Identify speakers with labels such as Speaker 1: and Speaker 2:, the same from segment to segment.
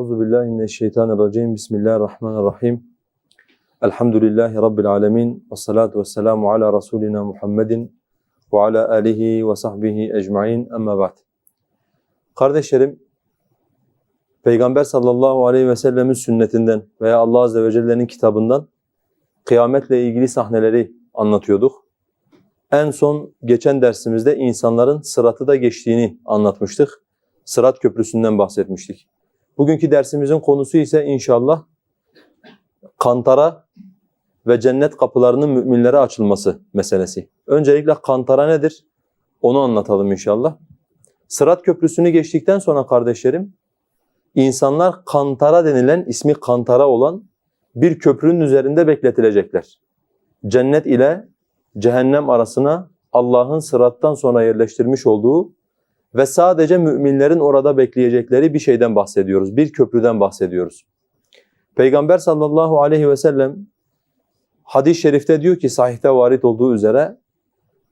Speaker 1: Euzu billahi mineşşeytanirracim. Bismillahirrahmanirrahim. Elhamdülillahi rabbil alamin. Ves salatu vesselamu ala rasulina Muhammedin ve ala alihi ve sahbihi ecmaîn. Amma ba'd. Kardeşlerim, Peygamber sallallahu aleyhi ve sellemin sünnetinden veya Allah azze ve celle'nin kitabından kıyametle ilgili sahneleri anlatıyorduk. En son geçen dersimizde insanların sıratı da geçtiğini anlatmıştık. Sırat köprüsünden bahsetmiştik. Bugünkü dersimizin konusu ise inşallah kantara ve cennet kapılarının müminlere açılması meselesi. Öncelikle kantara nedir? Onu anlatalım inşallah. Sırat köprüsünü geçtikten sonra kardeşlerim, insanlar kantara denilen, ismi kantara olan bir köprünün üzerinde bekletilecekler. Cennet ile cehennem arasına Allah'ın sırattan sonra yerleştirmiş olduğu ve sadece müminlerin orada bekleyecekleri bir şeyden bahsediyoruz. Bir köprüden bahsediyoruz. Peygamber sallallahu aleyhi ve sellem hadis-i şerifte diyor ki sahihte varit olduğu üzere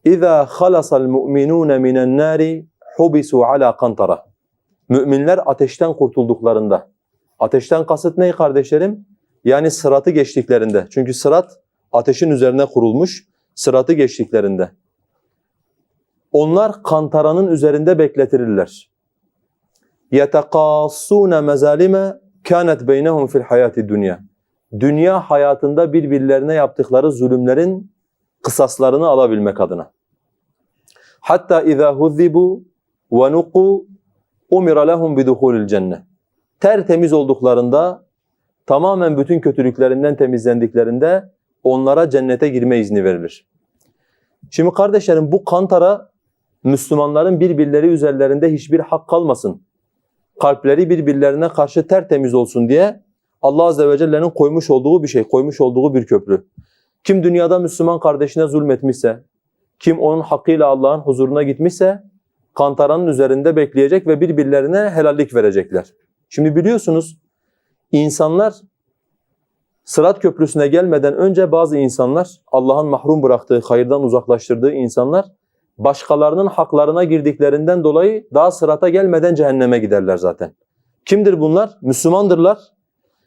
Speaker 1: اِذَا خَلَصَ الْمُؤْمِنُونَ مِنَ النَّارِ حُبِسُوا عَلَى قَنْطَرَةٍ Müminler ateşten kurtulduklarında. Ateşten kasıt ne kardeşlerim? Yani sıratı geçtiklerinde. Çünkü sırat ateşin üzerine kurulmuş. Sıratı geçtiklerinde. Onlar kantaranın üzerinde bekletirirler. يَتَقَاسُونَ مَزَالِمَ كَانَتْ بَيْنَهُمْ فِي الْحَيَاةِ الدُّنْيَا Dünya hayatında birbirlerine yaptıkları zulümlerin kısaslarını alabilmek adına. Hatta اِذَا هُذِّبُوا وَنُقُوا اُمِرَ لَهُمْ بِدُخُولِ الْجَنَّةِ Tertemiz olduklarında, tamamen bütün kötülüklerinden temizlendiklerinde onlara cennete girme izni verilir. Şimdi kardeşlerim bu kantara Müslümanların birbirleri üzerlerinde hiçbir hak kalmasın. Kalpleri birbirlerine karşı tertemiz olsun diye Allah Azze ve Celle'nin koymuş olduğu bir şey, koymuş olduğu bir köprü. Kim dünyada Müslüman kardeşine zulmetmişse, kim onun hakkıyla Allah'ın huzuruna gitmişse kantaranın üzerinde bekleyecek ve birbirlerine helallik verecekler. Şimdi biliyorsunuz insanlar Sırat köprüsüne gelmeden önce bazı insanlar Allah'ın mahrum bıraktığı, hayırdan uzaklaştırdığı insanlar başkalarının haklarına girdiklerinden dolayı daha sırata gelmeden cehenneme giderler zaten. Kimdir bunlar? Müslümandırlar.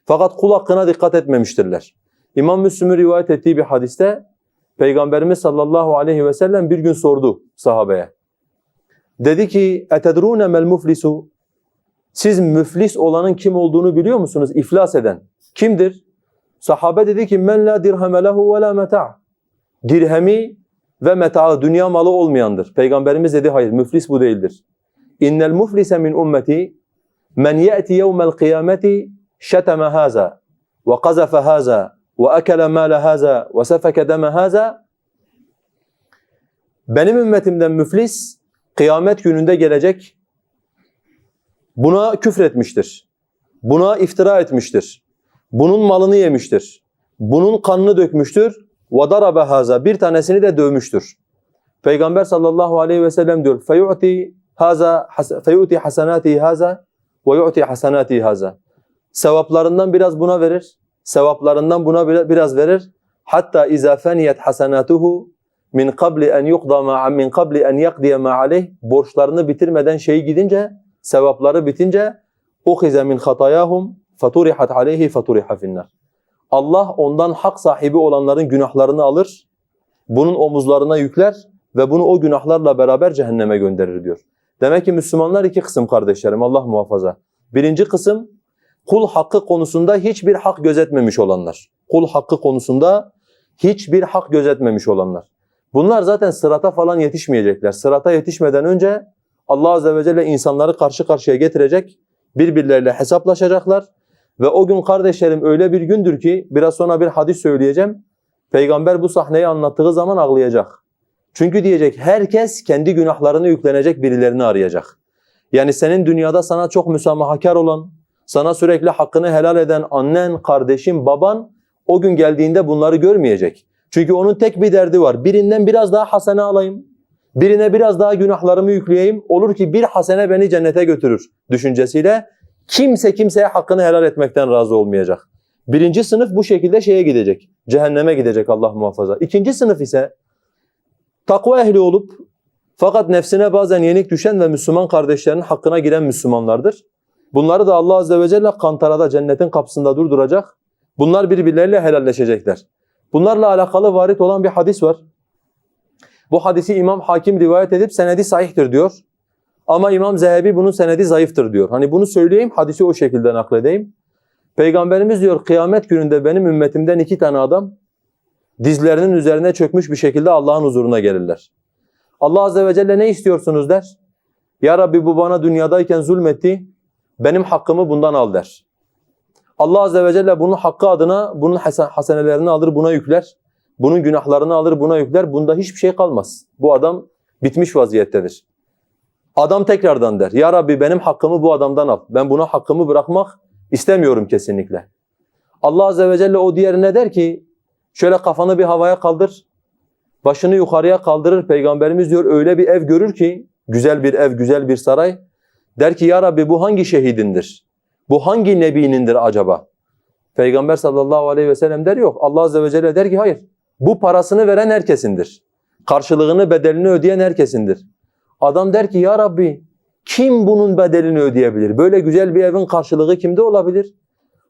Speaker 1: Fakat kul hakkına dikkat etmemiştirler. İmam Müslim'in rivayet ettiği bir hadiste Peygamberimiz sallallahu aleyhi ve sellem bir gün sordu sahabeye. Dedi ki: "Etedrûne mel muflisu?" Siz müflis olanın kim olduğunu biliyor musunuz? İflas eden. Kimdir? Sahabe dedi ki: "Men la dirheme lehu ve la meta'." Dirhemi ve metaı dünya malı olmayandır. Peygamberimiz dedi hayır müflis bu değildir. İnnel muflise min ummeti men ya'ti yevmel kıyameti şeteme haza ve qazafe haza ve akele mâle haza ve sefeke deme haza Benim ümmetimden müflis kıyamet gününde gelecek buna küfretmiştir. Buna iftira etmiştir. Bunun malını yemiştir. Bunun kanını dökmüştür. وَضَرَبَ haza Bir tanesini de dövmüştür. Peygamber sallallahu aleyhi ve sellem diyor فَيُعْتِ haza فَيُعْتِ حَسَنَاتِهِ haza وَيُعْتِ حَسَنَاتِهِ haza Sevaplarından biraz buna verir. Sevaplarından buna biraz verir. Hatta اِذَا فَنِيَتْ حَسَنَاتُهُ min qabli en yuqda ma min qabli en yaqdiya ma aleyh borçlarını bitirmeden şey gidince sevapları bitince uhize min hatayahum faturihat aleyhi faturiha finnar. Allah ondan hak sahibi olanların günahlarını alır, bunun omuzlarına yükler ve bunu o günahlarla beraber cehenneme gönderir diyor. Demek ki Müslümanlar iki kısım kardeşlerim Allah muhafaza. Birinci kısım kul hakkı konusunda hiçbir hak gözetmemiş olanlar. Kul hakkı konusunda hiçbir hak gözetmemiş olanlar. Bunlar zaten sırata falan yetişmeyecekler. Sırata yetişmeden önce Allah Azze ve Celle insanları karşı karşıya getirecek, birbirleriyle hesaplaşacaklar. Ve o gün kardeşlerim öyle bir gündür ki biraz sonra bir hadis söyleyeceğim. Peygamber bu sahneyi anlattığı zaman ağlayacak. Çünkü diyecek herkes kendi günahlarını yüklenecek birilerini arayacak. Yani senin dünyada sana çok müsamahakar olan, sana sürekli hakkını helal eden annen, kardeşin, baban o gün geldiğinde bunları görmeyecek. Çünkü onun tek bir derdi var. Birinden biraz daha hasene alayım. Birine biraz daha günahlarımı yükleyeyim. Olur ki bir hasene beni cennete götürür düşüncesiyle kimse kimseye hakkını helal etmekten razı olmayacak. Birinci sınıf bu şekilde şeye gidecek. Cehenneme gidecek Allah muhafaza. İkinci sınıf ise takva ehli olup fakat nefsine bazen yenik düşen ve Müslüman kardeşlerinin hakkına giren Müslümanlardır. Bunları da Allah Azze ve Celle kantarada cennetin kapısında durduracak. Bunlar birbirleriyle helalleşecekler. Bunlarla alakalı varit olan bir hadis var. Bu hadisi İmam Hakim rivayet edip senedi sahihtir diyor. Ama İmam Zehebi bunun senedi zayıftır diyor. Hani bunu söyleyeyim, hadisi o şekilde nakledeyim. Peygamberimiz diyor kıyamet gününde benim ümmetimden iki tane adam dizlerinin üzerine çökmüş bir şekilde Allah'ın huzuruna gelirler. Allah Azze ve Celle ne istiyorsunuz der. Ya Rabbi bu bana dünyadayken zulmetti, benim hakkımı bundan al der. Allah Azze ve Celle bunun hakkı adına bunun hasen- hasenelerini alır buna yükler. Bunun günahlarını alır buna yükler. Bunda hiçbir şey kalmaz. Bu adam bitmiş vaziyettedir. Adam tekrardan der. Ya Rabbi benim hakkımı bu adamdan al. Ben buna hakkımı bırakmak istemiyorum kesinlikle. Allah Azze ve Celle o diğerine der ki şöyle kafanı bir havaya kaldır. Başını yukarıya kaldırır. Peygamberimiz diyor öyle bir ev görür ki güzel bir ev, güzel bir saray. Der ki ya Rabbi bu hangi şehidindir? Bu hangi nebinindir acaba? Peygamber sallallahu aleyhi ve sellem der yok. Allah azze ve celle der ki hayır. Bu parasını veren herkesindir. Karşılığını, bedelini ödeyen herkesindir. Adam der ki ya Rabbi kim bunun bedelini ödeyebilir? Böyle güzel bir evin karşılığı kimde olabilir?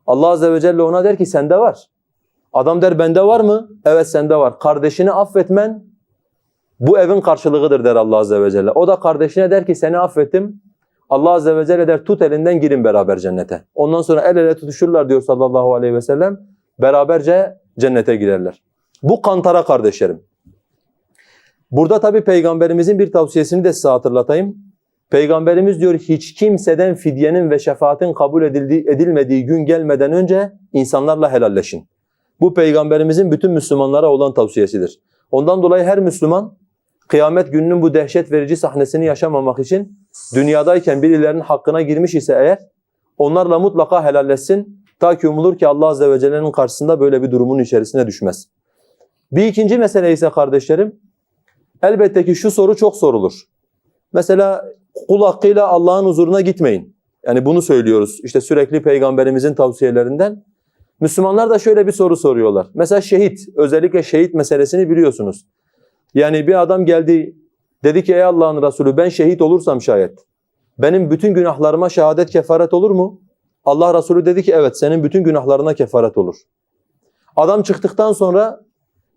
Speaker 1: Allah azze ve celle ona der ki sende var. Adam der bende var mı? Evet sende var. Kardeşini affetmen bu evin karşılığıdır der Allah azze ve celle. O da kardeşine der ki seni affettim. Allah azze ve celle der tut elinden girin beraber cennete. Ondan sonra el ele tutuşurlar diyor sallallahu aleyhi ve sellem. Beraberce cennete girerler. Bu kantara kardeşlerim. Burada tabi peygamberimizin bir tavsiyesini de size hatırlatayım. Peygamberimiz diyor hiç kimseden fidyenin ve şefaatin kabul edildiği, edilmediği gün gelmeden önce insanlarla helalleşin. Bu peygamberimizin bütün Müslümanlara olan tavsiyesidir. Ondan dolayı her Müslüman kıyamet gününün bu dehşet verici sahnesini yaşamamak için dünyadayken birilerinin hakkına girmiş ise eğer onlarla mutlaka helalleşsin. Ta ki umulur ki Allah Azze ve Celle'nin karşısında böyle bir durumun içerisine düşmez. Bir ikinci mesele ise kardeşlerim, elbette ki şu soru çok sorulur. Mesela kul hakkıyla Allah'ın huzuruna gitmeyin. Yani bunu söylüyoruz işte sürekli peygamberimizin tavsiyelerinden. Müslümanlar da şöyle bir soru soruyorlar. Mesela şehit, özellikle şehit meselesini biliyorsunuz. Yani bir adam geldi, dedi ki ey Allah'ın Resulü ben şehit olursam şayet, benim bütün günahlarıma şehadet kefaret olur mu? Allah Resulü dedi ki evet senin bütün günahlarına kefaret olur. Adam çıktıktan sonra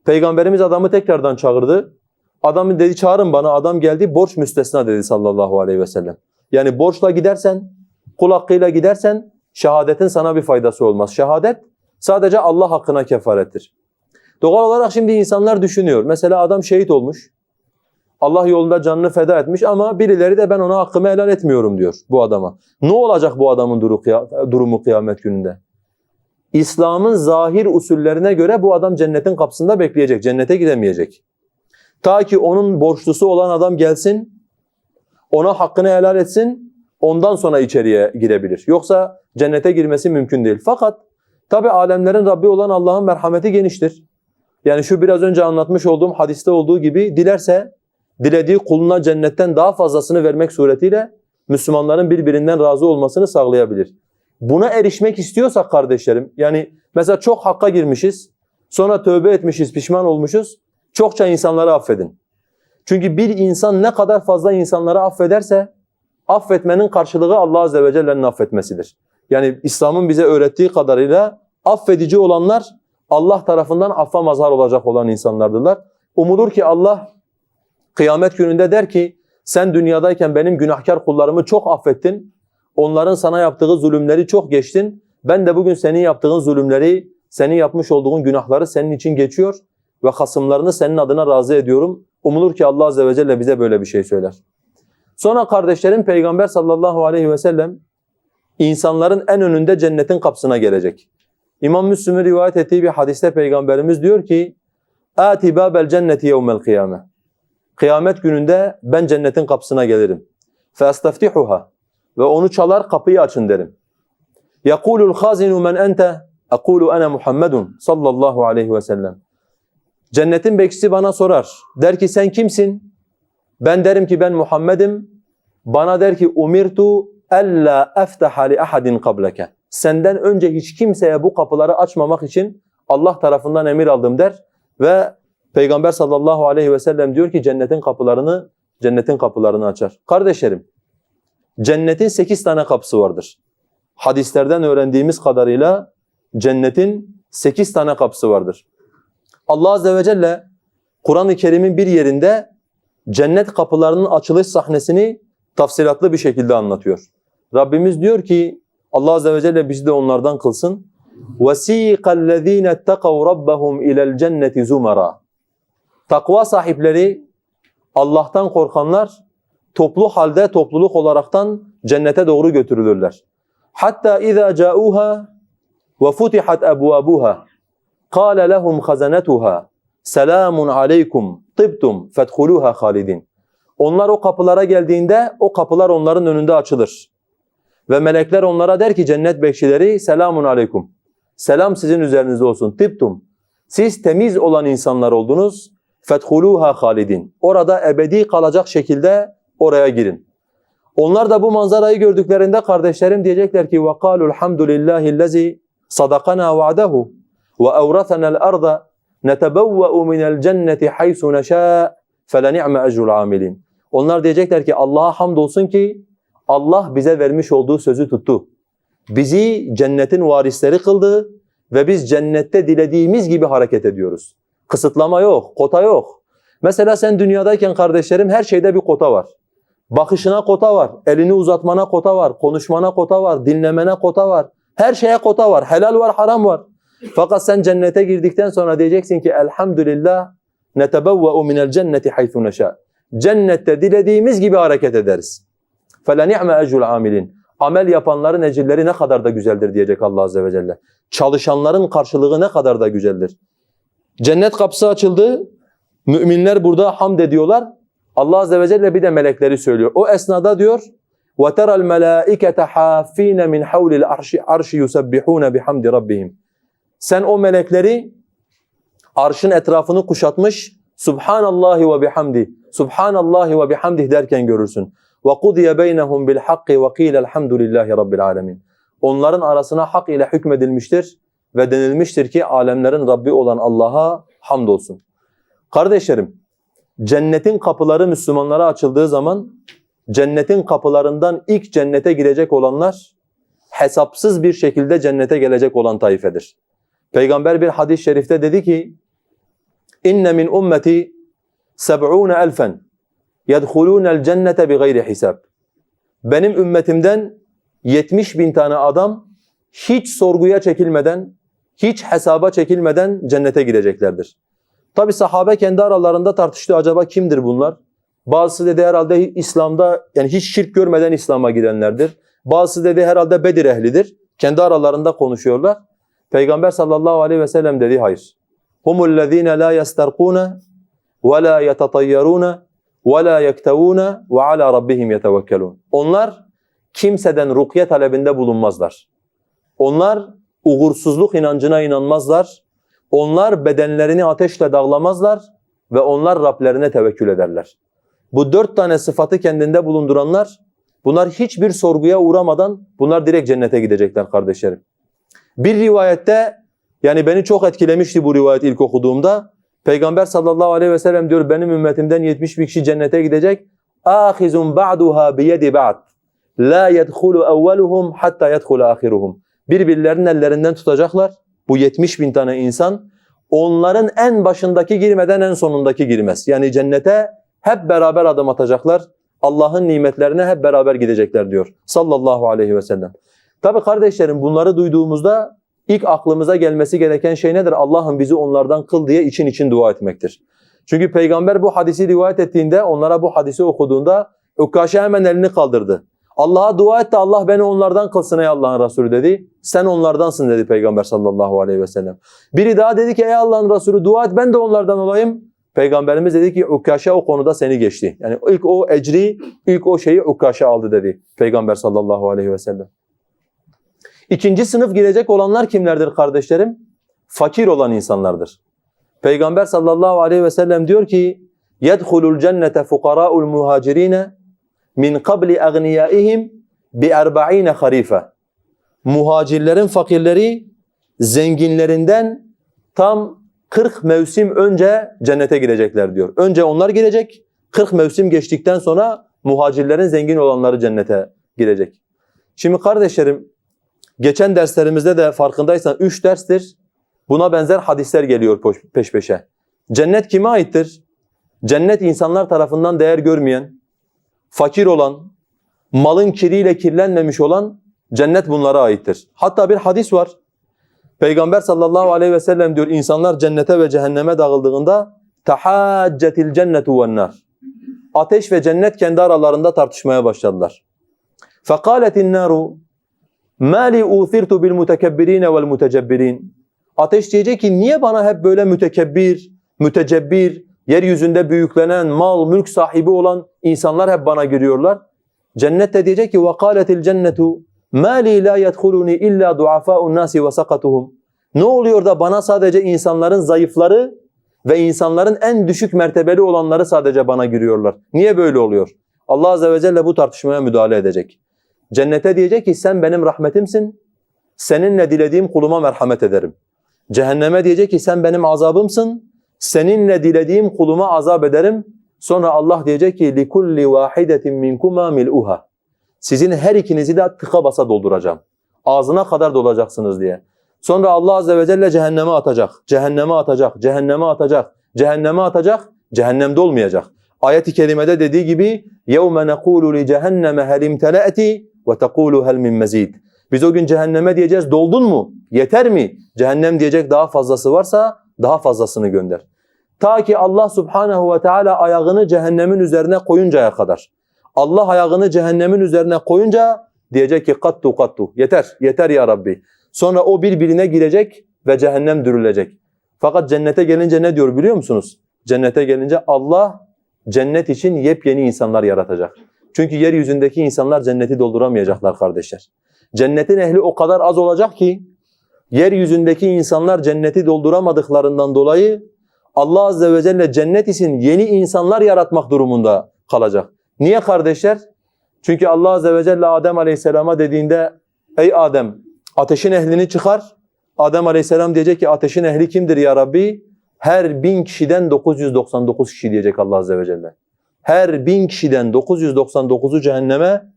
Speaker 1: Peygamberimiz adamı tekrardan çağırdı. Adamı dedi çağırın bana. Adam geldi borç müstesna dedi sallallahu aleyhi ve sellem. Yani borçla gidersen, kul hakkıyla gidersen şehadetin sana bir faydası olmaz. Şehadet sadece Allah hakkına kefarettir. Doğal olarak şimdi insanlar düşünüyor. Mesela adam şehit olmuş. Allah yolunda canını feda etmiş ama birileri de ben ona hakkımı helal etmiyorum diyor bu adama. Ne olacak bu adamın durumu kıyamet gününde? İslam'ın zahir usullerine göre bu adam cennetin kapısında bekleyecek, cennete gidemeyecek. Ta ki onun borçlusu olan adam gelsin, ona hakkını helal etsin, ondan sonra içeriye girebilir. Yoksa cennete girmesi mümkün değil. Fakat tabi alemlerin Rabbi olan Allah'ın merhameti geniştir. Yani şu biraz önce anlatmış olduğum hadiste olduğu gibi dilerse dilediği kuluna cennetten daha fazlasını vermek suretiyle Müslümanların birbirinden razı olmasını sağlayabilir. Buna erişmek istiyorsak kardeşlerim, yani mesela çok hakka girmişiz, sonra tövbe etmişiz, pişman olmuşuz, çokça insanları affedin. Çünkü bir insan ne kadar fazla insanları affederse, affetmenin karşılığı Allah Azze ve Celle'nin affetmesidir. Yani İslam'ın bize öğrettiği kadarıyla affedici olanlar Allah tarafından affa mazhar olacak olan insanlardırlar. Umulur ki Allah kıyamet gününde der ki sen dünyadayken benim günahkar kullarımı çok affettin. Onların sana yaptığı zulümleri çok geçtin. Ben de bugün senin yaptığın zulümleri, senin yapmış olduğun günahları senin için geçiyor ve hasımlarını senin adına razı ediyorum. Umulur ki Allah Azze ve Celle bize böyle bir şey söyler. Sonra kardeşlerim Peygamber sallallahu aleyhi ve sellem insanların en önünde cennetin kapısına gelecek. İmam Müslim'in rivayet ettiği bir hadiste Peygamberimiz diyor ki "Ati babel cenneti yevmel kıyame." Kıyamet gününde ben cennetin kapısına gelirim. "Fastaftihuha." Ve onu çalar kapıyı açın derim. "Yekulul khazinu men ente?" "Ekulu ana Muhammedun." sallallahu aleyhi ve sellem. Cennetin bekçisi bana sorar. Der ki sen kimsin? Ben derim ki ben Muhammed'im. Bana der ki umirtu alla aftaha li ahadin qablaka. Senden önce hiç kimseye bu kapıları açmamak için Allah tarafından emir aldım der ve Peygamber sallallahu aleyhi ve sellem diyor ki cennetin kapılarını cennetin kapılarını açar. Kardeşlerim, cennetin sekiz tane kapısı vardır. hadislerden öğrendiğimiz kadarıyla cennetin sekiz tane kapısı vardır. Allah Azze ve Celle Kur'an-ı Kerim'in bir yerinde cennet kapılarının açılış sahnesini tafsilatlı bir şekilde anlatıyor. Rabbimiz diyor ki Allah Azze ve Celle bizi de onlardan kılsın. وَسِيقَ الَّذ۪ينَ اتَّقَوْا رَبَّهُمْ اِلَى الْجَنَّةِ زُمَرًا Takva sahipleri, Allah'tan korkanlar toplu halde, topluluk olaraktan cennete doğru götürülürler. Hatta اِذَا جَاءُوهَا وَفُتِحَتْ أَبْوَابُهَا قَالَ لَهُمْ خَزَنَتُهَا Selamun aleykum tıbtum fedhuluha halidin. Onlar o kapılara geldiğinde o kapılar onların önünde açılır. Ve melekler onlara der ki cennet bekçileri selamun aleykum. Selam sizin üzerinizde olsun. Tıbtum. Siz temiz olan insanlar oldunuz. Fedhuluha halidin. Orada ebedi kalacak şekilde oraya girin. Onlar da bu manzarayı gördüklerinde kardeşlerim diyecekler ki وَقَالُوا الْحَمْدُ لِلّٰهِ الَّذِي صَدَقَنَا وَعْدَهُ وَاَوْرَثَنَا الْأَرْضَ نَتَبَوَّأُ مِنَ الْجَنَّةِ حَيْثُ نَشَاءُ فَلَنِعْمَ اَجْرُ الْعَامِلِينَ Onlar diyecekler ki Allah'a hamdolsun ki Allah bize vermiş olduğu sözü tuttu. Bizi cennetin varisleri kıldı ve biz cennette dilediğimiz gibi hareket ediyoruz. Kısıtlama yok, kota yok. Mesela sen dünyadayken kardeşlerim her şeyde bir kota var. Bakışına kota var, elini uzatmana kota var, konuşmana kota var, dinlemene kota var. Her şeye kota var, helal var, haram var. Fakat sen cennete girdikten sonra diyeceksin ki elhamdülillah netebevve'u minel cenneti haythu neşâ. Cennette dilediğimiz gibi hareket ederiz. فَلَنِعْمَ اَجْرُ الْعَامِلِينَ Amel yapanların ecirleri ne kadar da güzeldir diyecek Allah Azze ve Celle. Çalışanların karşılığı ne kadar da güzeldir. Cennet kapısı açıldı. Müminler burada hamd ediyorlar. Allah Azze ve Celle bir de melekleri söylüyor. O esnada diyor وَتَرَى الْمَلَائِكَةَ حَافِينَ مِنْ حَوْلِ الْعَرْشِ عَرْشِ يُسَبِّحُونَ بِحَمْدِ رَبِّهِمْ sen o melekleri arşın etrafını kuşatmış Subhanallahi ve bihamdi. Subhanallahi ve bihamdih derken görürsün. Ve kudiye beynehum bil hakki ve kîle elhamdülillahi rabbil alemin. Onların arasına hak ile hükmedilmiştir ve denilmiştir ki alemlerin Rabbi olan Allah'a hamdolsun. Kardeşlerim, cennetin kapıları Müslümanlara açıldığı zaman cennetin kapılarından ilk cennete girecek olanlar hesapsız bir şekilde cennete gelecek olan taifedir. Peygamber bir hadis-i şerifte dedi ki inne min ummeti seb'ûne elfen yedhulûnel cennete bi gayri hisab. Benim ümmetimden 70 bin tane adam hiç sorguya çekilmeden, hiç hesaba çekilmeden cennete gireceklerdir. Tabi sahabe kendi aralarında tartıştı acaba kimdir bunlar? Bazısı dedi herhalde İslam'da yani hiç şirk görmeden İslam'a girenlerdir. Bazısı dedi herhalde Bedir ehlidir. Kendi aralarında konuşuyorlar. Peygamber sallallahu aleyhi ve sellem dedi hayır. Humul lezine la yestarquna ve la yetatayyaruna ve la yektevuna ve ala rabbihim yetevekkelun. Onlar kimseden rukiye talebinde bulunmazlar. Onlar uğursuzluk inancına inanmazlar. Onlar bedenlerini ateşle dağlamazlar ve onlar Rablerine tevekkül ederler. Bu dört tane sıfatı kendinde bulunduranlar, bunlar hiçbir sorguya uğramadan bunlar direkt cennete gidecekler kardeşlerim. Bir rivayette yani beni çok etkilemişti bu rivayet ilk okuduğumda. Peygamber sallallahu aleyhi ve sellem diyor benim ümmetimden 70 bin kişi cennete gidecek. Ahizun ba'duha bi yedi ba'd. La yedhulu evveluhum hatta yedhul ahiruhum. Birbirlerinin ellerinden tutacaklar. Bu 70 bin tane insan onların en başındaki girmeden en sonundaki girmez. Yani cennete hep beraber adım atacaklar. Allah'ın nimetlerine hep beraber gidecekler diyor sallallahu aleyhi ve sellem. Tabi kardeşlerim bunları duyduğumuzda ilk aklımıza gelmesi gereken şey nedir? Allah'ım bizi onlardan kıl diye için için dua etmektir. Çünkü peygamber bu hadisi rivayet ettiğinde onlara bu hadisi okuduğunda Ukkaşe hemen elini kaldırdı. Allah'a dua et de Allah beni onlardan kılsın ey Allah'ın Resulü dedi. Sen onlardansın dedi Peygamber sallallahu aleyhi ve sellem. Biri daha dedi ki ey Allah'ın Resulü dua et ben de onlardan olayım. Peygamberimiz dedi ki Ukkaşe o konuda seni geçti. Yani ilk o ecri, ilk o şeyi Ukkaşe aldı dedi Peygamber sallallahu aleyhi ve sellem. İkinci sınıf girecek olanlar kimlerdir kardeşlerim? Fakir olan insanlardır. Peygamber sallallahu aleyhi ve sellem diyor ki يَدْخُلُ الْجَنَّةَ فُقَرَاءُ الْمُهَاجِرِينَ min qabli agniyaihim bi 40 harifa. Muhacirlerin fakirleri zenginlerinden tam 40 mevsim önce cennete girecekler diyor. Önce onlar girecek. 40 mevsim geçtikten sonra muhacirlerin zengin olanları cennete girecek. Şimdi kardeşlerim Geçen derslerimizde de farkındaysan üç derstir. Buna benzer hadisler geliyor peş peşe. Cennet kime aittir? Cennet insanlar tarafından değer görmeyen, fakir olan, malın kiriyle kirlenmemiş olan cennet bunlara aittir. Hatta bir hadis var. Peygamber sallallahu aleyhi ve sellem diyor insanlar cennete ve cehenneme dağıldığında tahaccetil cennetu vennar. Ateş ve cennet kendi aralarında tartışmaya başladılar. Fekaletin naru النَّارُ مَا لِي اُوثِرْتُ بِالْمُتَكَبِّرِينَ وَالْمُتَجَبِّرِينَ Ateş diyecek ki niye bana hep böyle mütekebbir, mütecebbir, yeryüzünde büyüklenen, mal, mülk sahibi olan insanlar hep bana giriyorlar. Cennet de diyecek ki وَقَالَتِ الْجَنَّةُ مَا لِي لَا يَدْخُلُنِي إِلَّا دُعَفَاءُ النَّاسِ وَسَقَتُهُم Ne oluyor da bana sadece insanların zayıfları ve insanların en düşük mertebeli olanları sadece bana giriyorlar. Niye böyle oluyor? Allah Azze ve Celle bu tartışmaya müdahale edecek. Cennete diyecek ki sen benim rahmetimsin, seninle dilediğim kuluma merhamet ederim. Cehenneme diyecek ki sen benim azabımsın, seninle dilediğim kuluma azap ederim. Sonra Allah diyecek ki لِكُلِّ وَاحِدَةٍ مِنْكُمَا مِلْؤُهَا Sizin her ikinizi de tıka basa dolduracağım. Ağzına kadar dolacaksınız diye. Sonra Allah Azze ve Celle cehenneme atacak, cehenneme atacak, cehenneme atacak, cehenneme atacak, cehennemde olmayacak. Ayet-i kerimede dediği gibi يَوْمَ نَقُولُ لِجَهَنَّمَ هَلْ اِمْتَلَأْتِ وَتَقُولُ هَلْ مِنْ مَزِيدٍ Biz o gün cehenneme diyeceğiz doldun mu? Yeter mi? Cehennem diyecek daha fazlası varsa daha fazlasını gönder. Ta ki Allah subhanehu ve teala ayağını cehennemin üzerine koyuncaya kadar. Allah ayağını cehennemin üzerine koyunca diyecek ki kattu kattu yeter yeter ya Rabbi. Sonra o birbirine girecek ve cehennem dürülecek. Fakat cennete gelince ne diyor biliyor musunuz? Cennete gelince Allah cennet için yepyeni insanlar yaratacak. Çünkü yeryüzündeki insanlar cenneti dolduramayacaklar kardeşler. Cennetin ehli o kadar az olacak ki yeryüzündeki insanlar cenneti dolduramadıklarından dolayı Allah Azze ve Celle cennet için yeni insanlar yaratmak durumunda kalacak. Niye kardeşler? Çünkü Allah Azze ve Celle Adem Aleyhisselam'a dediğinde ey Adem ateşin ehlini çıkar. Adem Aleyhisselam diyecek ki ateşin ehli kimdir ya Rabbi? Her bin kişiden 999 kişi diyecek Allah Azze ve Celle. Her bin kişiden 999'u cehenneme,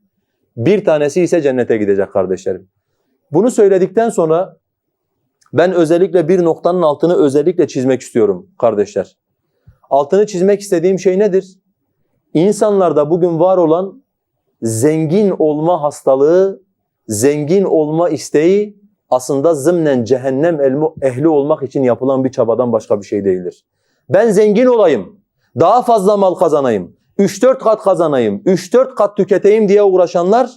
Speaker 1: bir tanesi ise cennete gidecek kardeşlerim. Bunu söyledikten sonra ben özellikle bir noktanın altını özellikle çizmek istiyorum kardeşler. Altını çizmek istediğim şey nedir? İnsanlarda bugün var olan zengin olma hastalığı, zengin olma isteği aslında zımnen cehennem ehli olmak için yapılan bir çabadan başka bir şey değildir. Ben zengin olayım, daha fazla mal kazanayım, 3-4 kat kazanayım, 3-4 kat tüketeyim diye uğraşanlar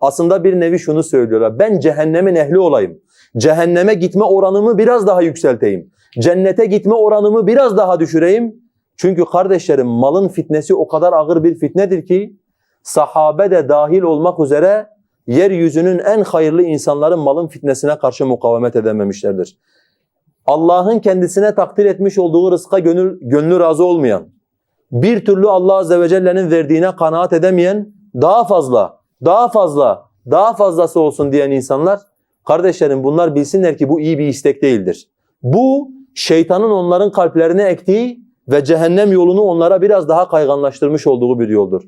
Speaker 1: aslında bir nevi şunu söylüyorlar. Ben cehennemin ehli olayım. Cehenneme gitme oranımı biraz daha yükselteyim. Cennete gitme oranımı biraz daha düşüreyim. Çünkü kardeşlerim malın fitnesi o kadar ağır bir fitnedir ki sahabe de dahil olmak üzere yeryüzünün en hayırlı insanların malın fitnesine karşı mukavemet edememişlerdir. Allah'ın kendisine takdir etmiş olduğu rızka gönül, gönlü razı olmayan, bir türlü Allah Azze ve Celle'nin verdiğine kanaat edemeyen, daha fazla, daha fazla, daha fazlası olsun diyen insanlar, kardeşlerim bunlar bilsinler ki bu iyi bir istek değildir. Bu şeytanın onların kalplerine ektiği ve cehennem yolunu onlara biraz daha kayganlaştırmış olduğu bir yoldur.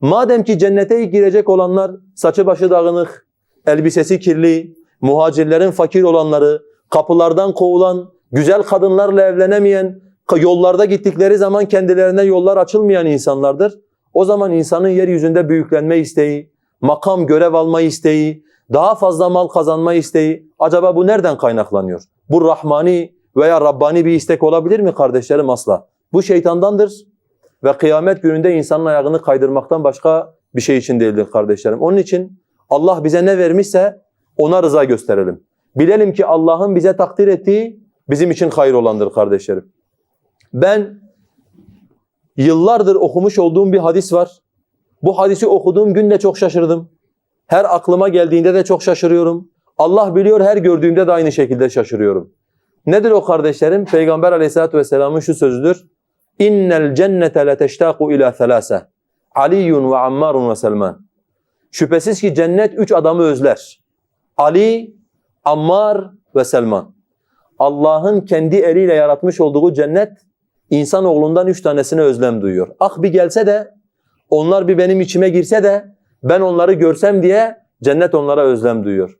Speaker 1: Madem ki cennete girecek olanlar saçı başı dağınık, elbisesi kirli, muhacirlerin fakir olanları, kapılardan kovulan, güzel kadınlarla evlenemeyen, yollarda gittikleri zaman kendilerine yollar açılmayan insanlardır. O zaman insanın yeryüzünde büyüklenme isteği, makam görev alma isteği, daha fazla mal kazanma isteği acaba bu nereden kaynaklanıyor? Bu rahmani veya Rabbani bir istek olabilir mi kardeşlerim asla? Bu şeytandandır ve kıyamet gününde insanın ayağını kaydırmaktan başka bir şey için değildir kardeşlerim. Onun için Allah bize ne vermişse ona rıza gösterelim. Bilelim ki Allah'ın bize takdir ettiği bizim için hayır olandır kardeşlerim. Ben yıllardır okumuş olduğum bir hadis var. Bu hadisi okuduğum gün de çok şaşırdım. Her aklıma geldiğinde de çok şaşırıyorum. Allah biliyor her gördüğümde de aynı şekilde şaşırıyorum. Nedir o kardeşlerim? Peygamber aleyhissalatu vesselamın şu sözüdür. İnnel cennete leteştaku ila thalase. Aliyun ve Ammarun ve Selman. Şüphesiz ki cennet üç adamı özler. Ali, Ammar ve Selman. Allah'ın kendi eliyle yaratmış olduğu cennet insanoğlundan üç tanesine özlem duyuyor. Ah bir gelse de onlar bir benim içime girse de ben onları görsem diye cennet onlara özlem duyuyor.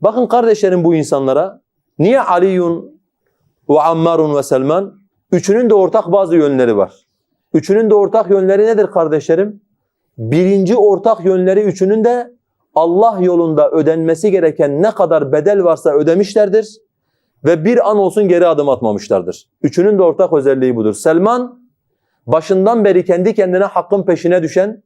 Speaker 1: Bakın kardeşlerim bu insanlara. Niye Aliyun ve Ammarun ve Selman? Üçünün de ortak bazı yönleri var. Üçünün de ortak yönleri nedir kardeşlerim? Birinci ortak yönleri üçünün de Allah yolunda ödenmesi gereken ne kadar bedel varsa ödemişlerdir ve bir an olsun geri adım atmamışlardır. Üçünün de ortak özelliği budur. Selman başından beri kendi kendine hakkın peşine düşen,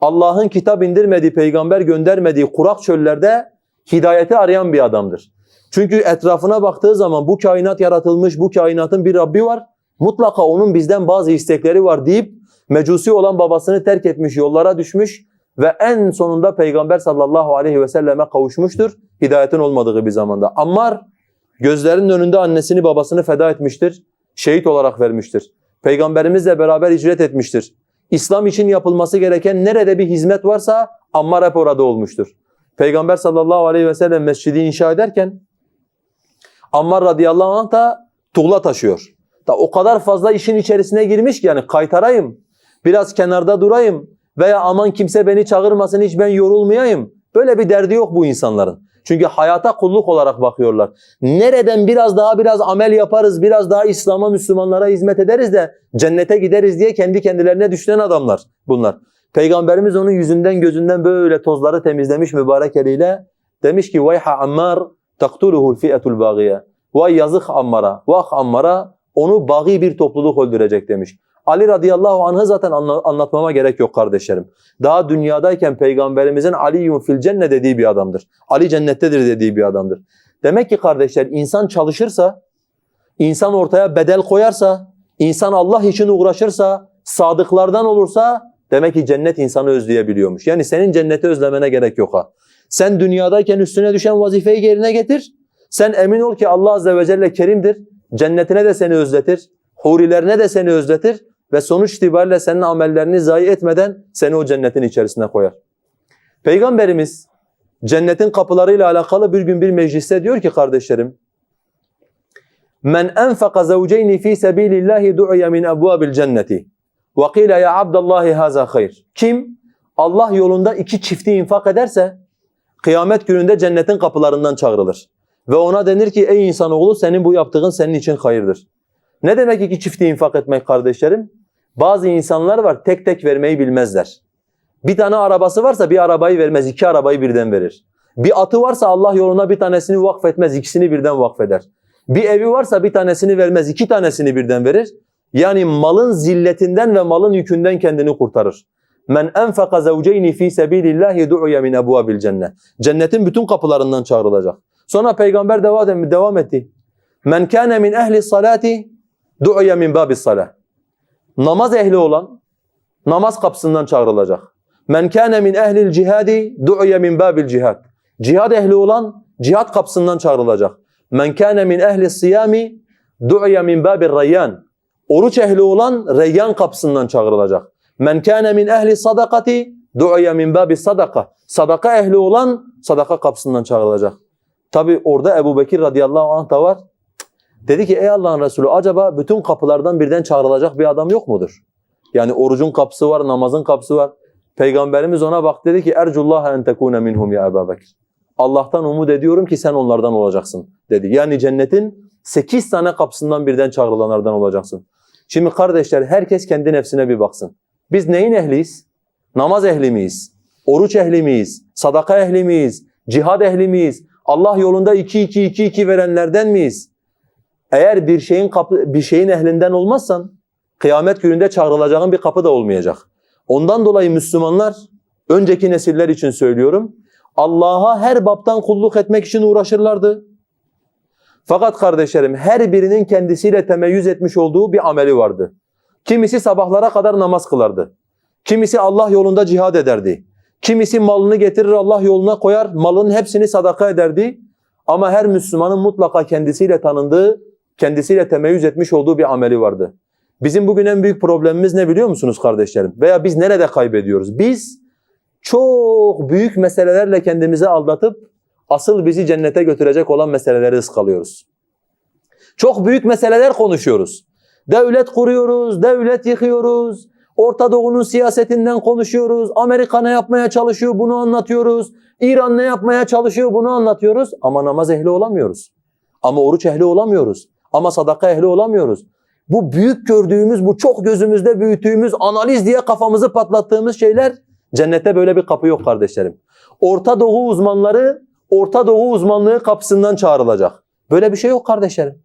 Speaker 1: Allah'ın kitap indirmediği, peygamber göndermediği kurak çöllerde hidayeti arayan bir adamdır. Çünkü etrafına baktığı zaman bu kainat yaratılmış, bu kainatın bir Rabbi var. Mutlaka onun bizden bazı istekleri var deyip mecusi olan babasını terk etmiş, yollara düşmüş ve en sonunda Peygamber sallallahu aleyhi ve selleme kavuşmuştur. Hidayetin olmadığı bir zamanda. Ammar gözlerinin önünde annesini babasını feda etmiştir. Şehit olarak vermiştir. Peygamberimizle beraber hicret etmiştir. İslam için yapılması gereken nerede bir hizmet varsa Ammar hep orada olmuştur. Peygamber sallallahu aleyhi ve sellem mescidi inşa ederken Ammar radıyallahu anh da tuğla taşıyor. Da o kadar fazla işin içerisine girmiş ki yani kaytarayım, biraz kenarda durayım veya aman kimse beni çağırmasın hiç ben yorulmayayım. Böyle bir derdi yok bu insanların. Çünkü hayata kulluk olarak bakıyorlar. Nereden biraz daha biraz amel yaparız, biraz daha İslam'a, Müslümanlara hizmet ederiz de cennete gideriz diye kendi kendilerine düşünen adamlar bunlar. Peygamberimiz onun yüzünden gözünden böyle tozları temizlemiş mübarek eliyle. Demiş ki vayha ammar taktuluhul fi'etul bagiye. Vay yazık Ammar'a, vah Ammar'a onu bagi bir topluluk öldürecek demiş. Ali radıyallahu anh'ı zaten anla- anlatmama gerek yok kardeşlerim. Daha dünyadayken peygamberimizin Aliyyun fil cenne dediği bir adamdır. Ali cennettedir dediği bir adamdır. Demek ki kardeşler insan çalışırsa, insan ortaya bedel koyarsa, insan Allah için uğraşırsa, sadıklardan olursa demek ki cennet insanı özleyebiliyormuş. Yani senin cenneti özlemene gerek yok ha. Sen dünyadayken üstüne düşen vazifeyi yerine getir. Sen emin ol ki Allah azze ve celle kerimdir. Cennetine de seni özletir. Hurilerine de seni özletir ve sonuç itibariyle senin amellerini zayi etmeden seni o cennetin içerisine koyar. Peygamberimiz cennetin kapılarıyla alakalı bir gün bir mecliste diyor ki kardeşlerim Men enfaka zavceyni fi sabilillahi du'ya min abwabil cenneti ve qila ya Abdullah haza hayr. Kim Allah yolunda iki çifti infak ederse kıyamet gününde cennetin kapılarından çağrılır. Ve ona denir ki ey insanoğlu senin bu yaptığın senin için hayırdır. Ne demek iki çifti infak etmek kardeşlerim? Bazı insanlar var tek tek vermeyi bilmezler. Bir tane arabası varsa bir arabayı vermez, iki arabayı birden verir. Bir atı varsa Allah yoluna bir tanesini vakfetmez, ikisini birden vakfeder. Bir evi varsa bir tanesini vermez, iki tanesini birden verir. Yani malın zilletinden ve malın yükünden kendini kurtarır. Men enfaka zavceyni fi sabilillahi du'ya min abwabil cennet. Cennetin bütün kapılarından çağrılacak. Sonra peygamber devam etti. Men kana min ehli salati du'ya min babis salah. Namaz ehli olan namaz kapısından çağrılacak. Men kana min ehlil cihadi du'ya min babil cihad. Cihad ehli olan cihad kapısından çağrılacak. Men kana min ehli siyami du'ya min babil rayyan. Oruç ehli olan reyyan kapısından çağrılacak. Men kana min ehli sadakati du'ya min babis sadaka. Sadaka ehli olan sadaka kapısından çağrılacak. Tabi orada Ebu Bekir radıyallahu anh da var. Dedi ki ey Allah'ın Resulü acaba bütün kapılardan birden çağrılacak bir adam yok mudur? Yani orucun kapısı var, namazın kapısı var. Peygamberimiz ona bak dedi ki ercullah en tekune minhum ya Ebu Bekir. Allah'tan umut ediyorum ki sen onlardan olacaksın dedi. Yani cennetin sekiz tane kapısından birden çağrılanlardan olacaksın. Şimdi kardeşler herkes kendi nefsine bir baksın. Biz neyin ehliyiz? Namaz ehli miyiz? Oruç ehli miyiz? Sadaka ehli miyiz? Cihad ehli miyiz? Allah yolunda iki iki iki iki verenlerden miyiz? Eğer bir şeyin kapı, bir şeyin ehlinden olmazsan kıyamet gününde çağrılacağın bir kapı da olmayacak. Ondan dolayı Müslümanlar önceki nesiller için söylüyorum. Allah'a her baptan kulluk etmek için uğraşırlardı. Fakat kardeşlerim her birinin kendisiyle temeyyüz etmiş olduğu bir ameli vardı. Kimisi sabahlara kadar namaz kılardı. Kimisi Allah yolunda cihad ederdi. Kimisi malını getirir Allah yoluna koyar, malının hepsini sadaka ederdi. Ama her Müslümanın mutlaka kendisiyle tanındığı, kendisiyle temeyyüz etmiş olduğu bir ameli vardı. Bizim bugün en büyük problemimiz ne biliyor musunuz kardeşlerim? Veya biz nerede kaybediyoruz? Biz çok büyük meselelerle kendimizi aldatıp asıl bizi cennete götürecek olan meseleleri ıskalıyoruz. Çok büyük meseleler konuşuyoruz. Devlet kuruyoruz, devlet yıkıyoruz. Orta Doğu'nun siyasetinden konuşuyoruz. Amerika ne yapmaya çalışıyor bunu anlatıyoruz. İran ne yapmaya çalışıyor bunu anlatıyoruz. Ama namaz ehli olamıyoruz. Ama oruç ehli olamıyoruz. Ama sadaka ehli olamıyoruz. Bu büyük gördüğümüz, bu çok gözümüzde büyüttüğümüz, analiz diye kafamızı patlattığımız şeyler cennette böyle bir kapı yok kardeşlerim. Orta Doğu uzmanları Orta Doğu uzmanlığı kapısından çağrılacak. Böyle bir şey yok kardeşlerim.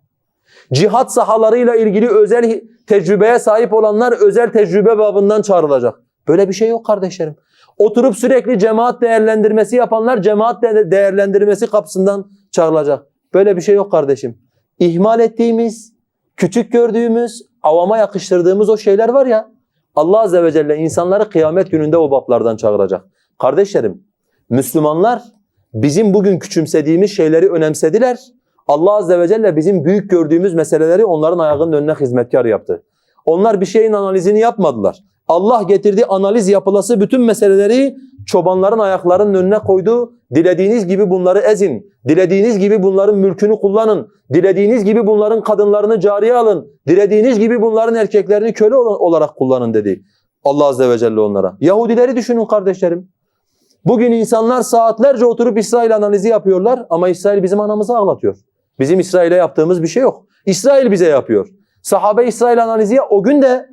Speaker 1: Cihat sahalarıyla ilgili özel tecrübeye sahip olanlar özel tecrübe babından çağrılacak. Böyle bir şey yok kardeşlerim. Oturup sürekli cemaat değerlendirmesi yapanlar cemaat de- değerlendirmesi kapısından çağrılacak. Böyle bir şey yok kardeşim. İhmal ettiğimiz, küçük gördüğümüz, avama yakıştırdığımız o şeyler var ya Allah Azze ve Celle insanları kıyamet gününde o bablardan çağıracak. Kardeşlerim, Müslümanlar bizim bugün küçümsediğimiz şeyleri önemsediler. Allah Azze ve Celle bizim büyük gördüğümüz meseleleri onların ayağının önüne hizmetkar yaptı. Onlar bir şeyin analizini yapmadılar. Allah getirdiği analiz yapılası bütün meseleleri çobanların ayaklarının önüne koydu. Dilediğiniz gibi bunları ezin. Dilediğiniz gibi bunların mülkünü kullanın. Dilediğiniz gibi bunların kadınlarını cariye alın. Dilediğiniz gibi bunların erkeklerini köle ol- olarak kullanın dedi. Allah Azze ve Celle onlara. Yahudileri düşünün kardeşlerim. Bugün insanlar saatlerce oturup İsrail analizi yapıyorlar ama İsrail bizim anamızı ağlatıyor. Bizim İsrail'e yaptığımız bir şey yok. İsrail bize yapıyor. Sahabe İsrail analizi o gün de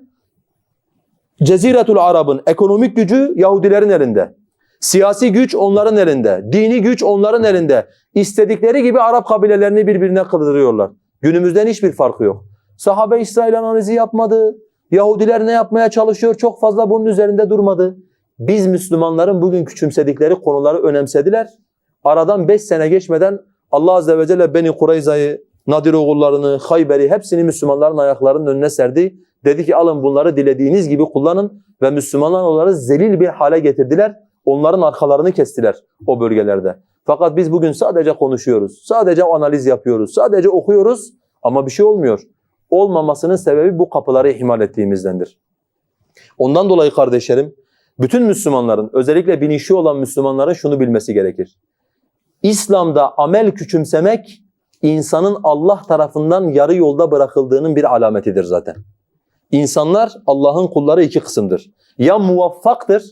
Speaker 1: Ceziretul Arab'ın ekonomik gücü Yahudilerin elinde. Siyasi güç onların elinde. Dini güç onların elinde. İstedikleri gibi Arap kabilelerini birbirine kırdırıyorlar. Günümüzden hiçbir farkı yok. Sahabe İsrail analizi yapmadı. Yahudiler ne yapmaya çalışıyor çok fazla bunun üzerinde durmadı. Biz Müslümanların bugün küçümsedikleri konuları önemsediler. Aradan beş sene geçmeden Allah Azze ve Celle Beni Kureyza'yı, Nadir oğullarını, Hayber'i hepsini Müslümanların ayaklarının önüne serdi. Dedi ki alın bunları dilediğiniz gibi kullanın ve Müslümanlar onları zelil bir hale getirdiler. Onların arkalarını kestiler o bölgelerde. Fakat biz bugün sadece konuşuyoruz, sadece analiz yapıyoruz, sadece okuyoruz ama bir şey olmuyor. Olmamasının sebebi bu kapıları ihmal ettiğimizdendir. Ondan dolayı kardeşlerim, bütün Müslümanların, özellikle bilinçli olan Müslümanların şunu bilmesi gerekir. İslam'da amel küçümsemek, insanın Allah tarafından yarı yolda bırakıldığının bir alametidir zaten. İnsanlar Allah'ın kulları iki kısımdır. Ya muvaffaktır,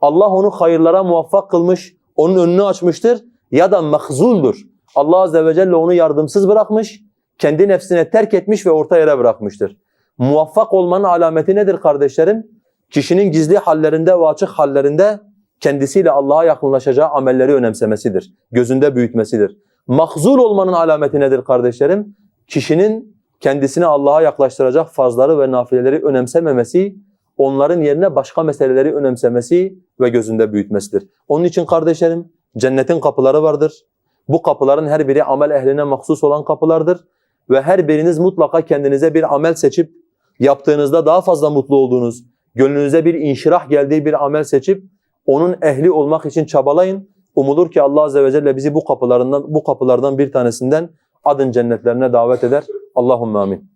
Speaker 1: Allah onu hayırlara muvaffak kılmış, onun önünü açmıştır ya da mahzuldur. Allah Azze ve Celle onu yardımsız bırakmış, kendi nefsine terk etmiş ve orta yere bırakmıştır. Muvaffak olmanın alameti nedir kardeşlerim? Kişinin gizli hallerinde ve açık hallerinde kendisiyle Allah'a yakınlaşacağı amelleri önemsemesidir. Gözünde büyütmesidir. Mahzul olmanın alameti nedir kardeşlerim? Kişinin kendisini Allah'a yaklaştıracak farzları ve nafileleri önemsememesi, onların yerine başka meseleleri önemsemesi ve gözünde büyütmesidir. Onun için kardeşlerim cennetin kapıları vardır. Bu kapıların her biri amel ehline mahsus olan kapılardır. Ve her biriniz mutlaka kendinize bir amel seçip yaptığınızda daha fazla mutlu olduğunuz, gönlünüze bir inşirah geldiği bir amel seçip onun ehli olmak için çabalayın. Umulur ki Allah Azze ve Celle bizi bu kapılarından bu kapılardan bir tanesinden adın cennetlerine davet eder. Allahumme amin.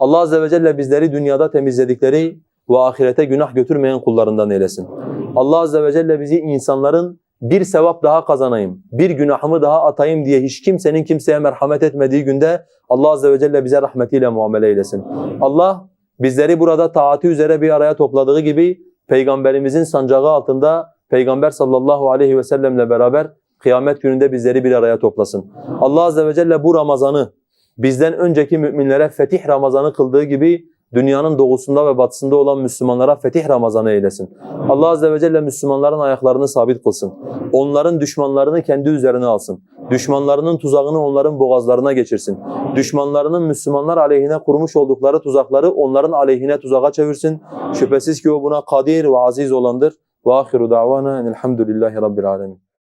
Speaker 1: Allah Azze ve Celle bizleri dünyada temizledikleri ve ahirete günah götürmeyen kullarından eylesin. Allah Azze ve Celle bizi insanların bir sevap daha kazanayım, bir günahımı daha atayım diye hiç kimsenin kimseye merhamet etmediği günde Allah Azze ve Celle bize rahmetiyle muamele eylesin. Allah bizleri burada taati üzere bir araya topladığı gibi Peygamberimizin sancağı altında Peygamber sallallahu aleyhi ve sellemle beraber kıyamet gününde bizleri bir araya toplasın. Allah Azze ve Celle bu Ramazan'ı bizden önceki müminlere fetih Ramazan'ı kıldığı gibi dünyanın doğusunda ve batısında olan Müslümanlara fetih Ramazan'ı eylesin. Allah Azze ve Celle Müslümanların ayaklarını sabit kılsın. Onların düşmanlarını kendi üzerine alsın. Düşmanlarının tuzağını onların boğazlarına geçirsin. Düşmanlarının Müslümanlar aleyhine kurmuş oldukları tuzakları onların aleyhine tuzağa çevirsin. Şüphesiz ki o buna kadir ve aziz olandır. Ve ahiru davana enelhamdülillahi rabbil alemin.